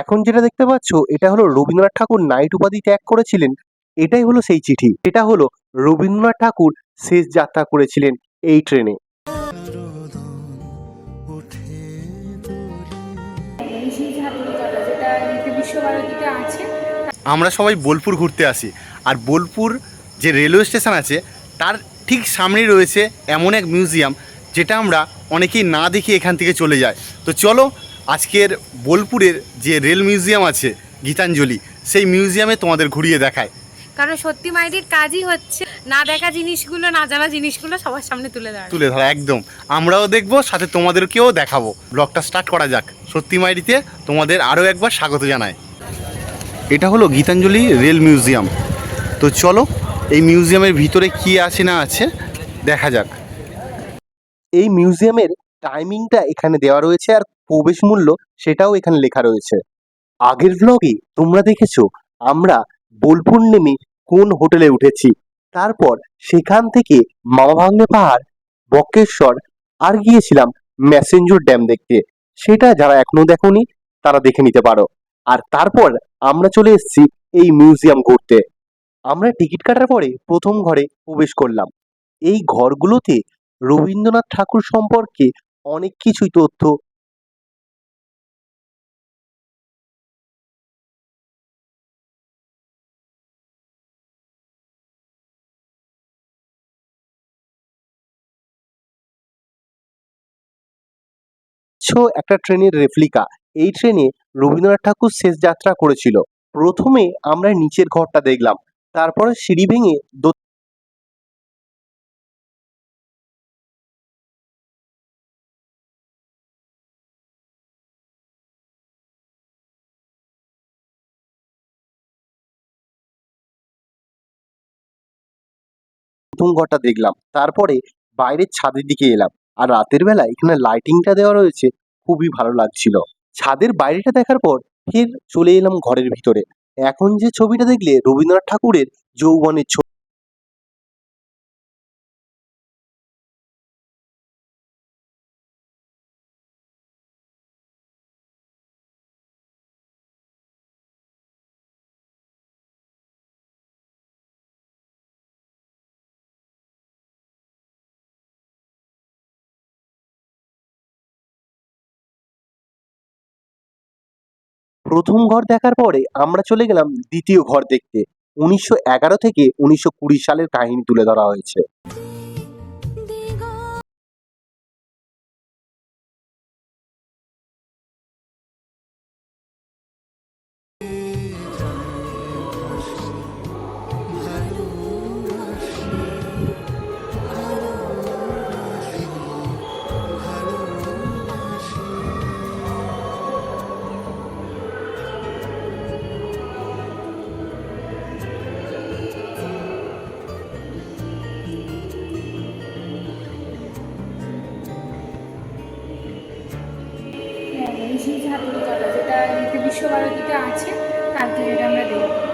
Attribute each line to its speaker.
Speaker 1: এখন যেটা দেখতে পাচ্ছ, এটা হলো রবীন্দ্রনাথ ঠাকুর নাইট উপাধি ত্যাগ করেছিলেন। এটাই হলো সেই চিঠি। এটা হলো রবীন্দ্রনাথ ঠাকুর শেষ যাত্রা করেছিলেন এই ট্রেনে।
Speaker 2: আমরা সবাই বোলপুর ঘুরতে আসি। আর বোলপুর যে রেলওয়ে স্টেশন আছে, তার ঠিক সামনেই রয়েছে এমন এক মিউজিয়াম, যেটা আমরা অনেকেই না দেখে এখান থেকে চলে যায় তো চলো আজকের বোলপুরের যে রেল মিউজিয়াম আছে গীতাঞ্জলি সেই মিউজিয়ামে তোমাদের ঘুরিয়ে দেখায়।
Speaker 3: কারণ সত্যি মাইদির কাজই হচ্ছে না দেখা জিনিসগুলো না জানা জিনিসগুলো সবার সামনে তুলে ধরা।
Speaker 2: তুলে ধরা একদম। আমরাও দেখব সাথে তোমাদেরকেও দেখাবো। ব্লগটা স্টার্ট করা যাক। সত্যি মাইরিতে তোমাদের আরও একবার স্বাগত জানায় এটা হলো গীতাঞ্জলি রেল মিউজিয়াম। তো চলো এই মিউজিয়ামের ভিতরে কি আছে না আছে দেখা যাক।
Speaker 1: এই মিউজিয়ামের টাইমিংটা এখানে দেওয়া রয়েছে আর প্রবেশ মূল্য সেটাও এখানে লেখা রয়েছে। আগের ব্লগে তোমরা দেখেছ আমরা বোলপুর নেমে কোন হোটেলে উঠেছি। তারপর সেখান থেকে মামা ভাগ্নে পাহাড়, বক্রেশ্বর আর গিয়েছিলাম ম্যাসেঞ্জর ড্যাম দেখতে। সেটা যারা এখনও দেখোনি, তারা দেখে নিতে পারো। আর তারপর আমরা চলে এসেছি এই মিউজিয়াম ঘুরতে। আমরা টিকিট কাটার পরে প্রথম ঘরে প্রবেশ করলাম। এই ঘরগুলোতে রবীন্দ্রনাথ ঠাকুর সম্পর্কে অনেক কিছুই তথ্য ছো একটা ট্রেনের রেপ্লিকা এই ট্রেনে রবীন্দ্রনাথ ঠাকুর শেষ যাত্রা করেছিল। প্রথমে আমরা নিচের ঘরটা দেখলাম। তারপরে সিঁড়ি ভেঙে প্রথম ঘরটা দেখলাম। তারপরে বাইরের ছাদের দিকে এলাম। আর রাতের বেলা এখানে লাইটিংটা দেওয়া রয়েছে, খুবই ভালো লাগছিল। ছাদের বাইরেটা দেখার পর ফের চলে এলাম ঘরের ভিতরে। এখন যে ছবিটা দেখলে রবীন্দ্রনাথ ঠাকুরের যৌবনের ছবি। প্রথম ঘর দেখার পরে আমরা চলে গেলাম দ্বিতীয় ঘর দেখতে। উনিশশো এগারো থেকে উনিশশো কুড়ি সালের কাহিনী তুলে ধরা হয়েছে।
Speaker 3: বিশ্বভারতীতে আছে তার থেকে আমরা দেখব।